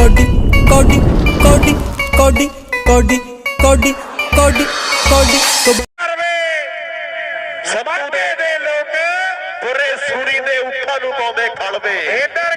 Cody ਕੋਡੀ ਕੋਡੀ ਕੋਡੀ ਕੋਡੀ ਕੋਡੀ ਕੋਡੀ ਕੋਡੀ ਸਮਾਡੇ ਦੇ ਲੋਕ ਬੁਰੇ ਸੂਰੀ ਦੇ ਉੱਠਾਂ ਨੂੰ ਪਾਉਂਦੇ ਖਲਵੇ। ਇਧਰ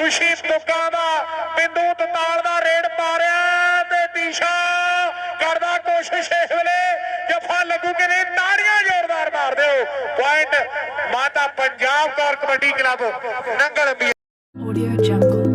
ਖੁਸ਼ੀ ਤੁੱਕਾ ਦਾ ਬਿੰਦੂ ਤਤਾਲ ਦਾ ਰੇਡ ਪਾ ਰਿਹਾ ਤੇ ਦੀਸ਼ਾ ਕਰਦਾ ਕੋਸ਼ਿਸ਼ ਇਸ ਵੇਲੇ ਜਫਾ ਲੱਗੂ ਕਿ ਨਹੀਂ, ਤਾੜੀਆਂ ਜ਼ੋਰਦਾਰ ਮਾਰ ਦਿਓ। ਪੁਆਇੰਟ ਮਾਤਾ ਪੰਜਾਬ ਕੌਰ ਕਬੱਡੀ ਕਲੱਬ, ਨੰਗਲ ਆਡੀਓ ਜੰਗਲ